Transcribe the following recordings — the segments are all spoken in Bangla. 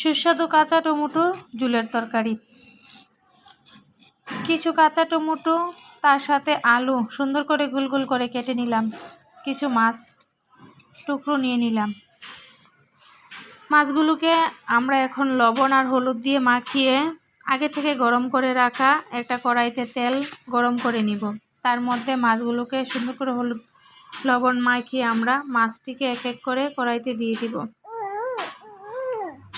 সুস্বাদু কাঁচা টমেটো, জুলের তরকারি। কিছু কাঁচা টমেটো, তার সাথে আলু সুন্দর করে গুল গুল করে কেটে নিলাম। কিছু মাছ টুকরো নিয়ে নিলাম। মাছগুলোকে আমরা এখন লবণ আর হলুদ দিয়ে মাখিয়ে আগে থেকে গরম করে রাখা একটা কড়াইতে তেল গরম করে নিব। তার মধ্যে মাছগুলোকে সুন্দর করে হলুদ, লবণ মাখিয়ে আমরা মাছটিকে এক এক করে কড়াইতে দিয়ে দিব।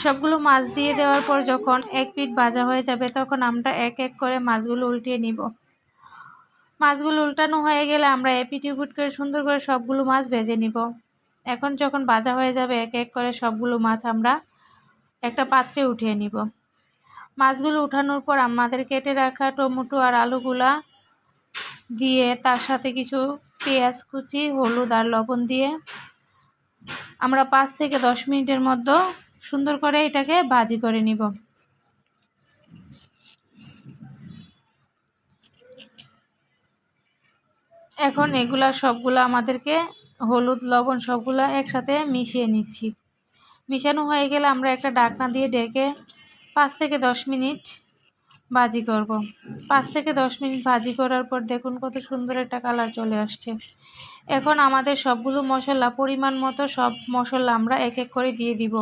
সবগুলো মাছ দিয়ে দেওয়ার পর যখন এক পিঠ ভাজা হয়ে যাবে, তখন আমরা এক এক করে মাছগুলো উল্টিয়ে নিব। মাছগুলো উল্টানো হয়ে গেলে আমরা এপিট উপিট করে সুন্দর করে সবগুলো মাছ ভেজে নিব। এখন যখন ভাজা হয়ে যাবে, এক এক করে সবগুলো মাছ আমরা একটা পাত্রে উঠিয়ে নিব। মাছগুলো উঠানোর পর আমাদের কেটে রাখা টমেটো আর আলুগুলা দিয়ে তার সাথে কিছু পেঁয়াজ কুচি, হলুদ আর লবণ দিয়ে আমরা পাঁচ থেকে দশ মিনিটের মধ্যে সুন্দর করে এটাকে ভাজি করে নিব। এখন এগুলা সবগুলো আমাদেরকে হলুদ, লবণ সবগুলো একসাথে মিশিয়ে নিচ্ছি। মিশানো হয়ে গেলে আমরা একটা ডাকনা দিয়ে ডেকে পাঁচ থেকে দশ মিনিট ভাজি করব। পাঁচ থেকে দশ মিনিট ভাজি করার পর দেখুন কত সুন্দর একটা কালার চলে আসছে। এখন আমাদের সবগুলো মশলা পরিমাণ মতো সব মশলা আমরা এক এক করে দিয়ে দিব।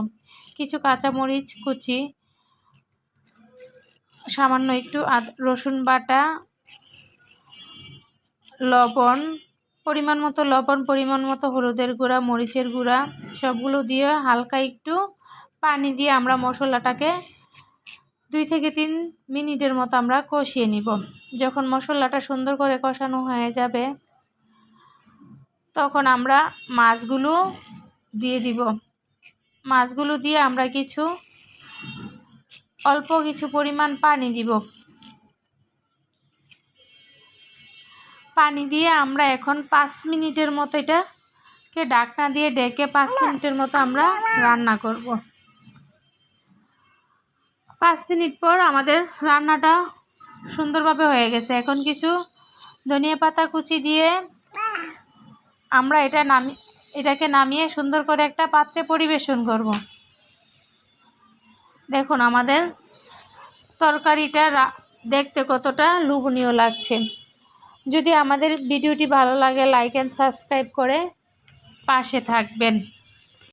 কিছু কাঁচামরিচ কুচি, সামান্য একটু রসুন বাটা, লবণ, পরিমাণ মতো লবণ, পরিমাণ মতো হলুদের গুঁড়া, মরিচের গুঁড়া, সবগুলো দিয়ে হালকা একটু পানি দিয়ে আমরা মশলাটাকে দুই থেকে তিন মিনিটের মতো আমরা কষিয়ে নিব। যখন মশলাটা সুন্দর করে কষানো হয়ে যাবে, তখন আমরা মাছগুলো দিয়ে দিব। মাছগুলো দিয়ে আমরা কিছু অল্প কিছু পরিমাণ পানি দিব। পানি দিয়ে আমরা এখন পাঁচ মিনিটের মতো এটাকে ডাকনা দিয়ে ডেকে পাঁচ মিনিটের মতো আমরা রান্না করব। পাঁচ মিনিট পর আমাদের রান্নাটা সুন্দরভাবে হয়ে গেছে। এখন কিছু ধনিয়া পাতা কুচি দিয়ে আমরা এটা নামি এটাকে নামিয়ে সুন্দর করে একটা পাত্রে পরিবেশন করব। দেখুন আমাদের তরকারিটা দেখতে কতটা লোভনীয় লাগছে। যদি আমাদের ভিডিওটি ভালো লাগে লাইক অ্যান্ড সাবস্ক্রাইব করে পাশে থাকবেন।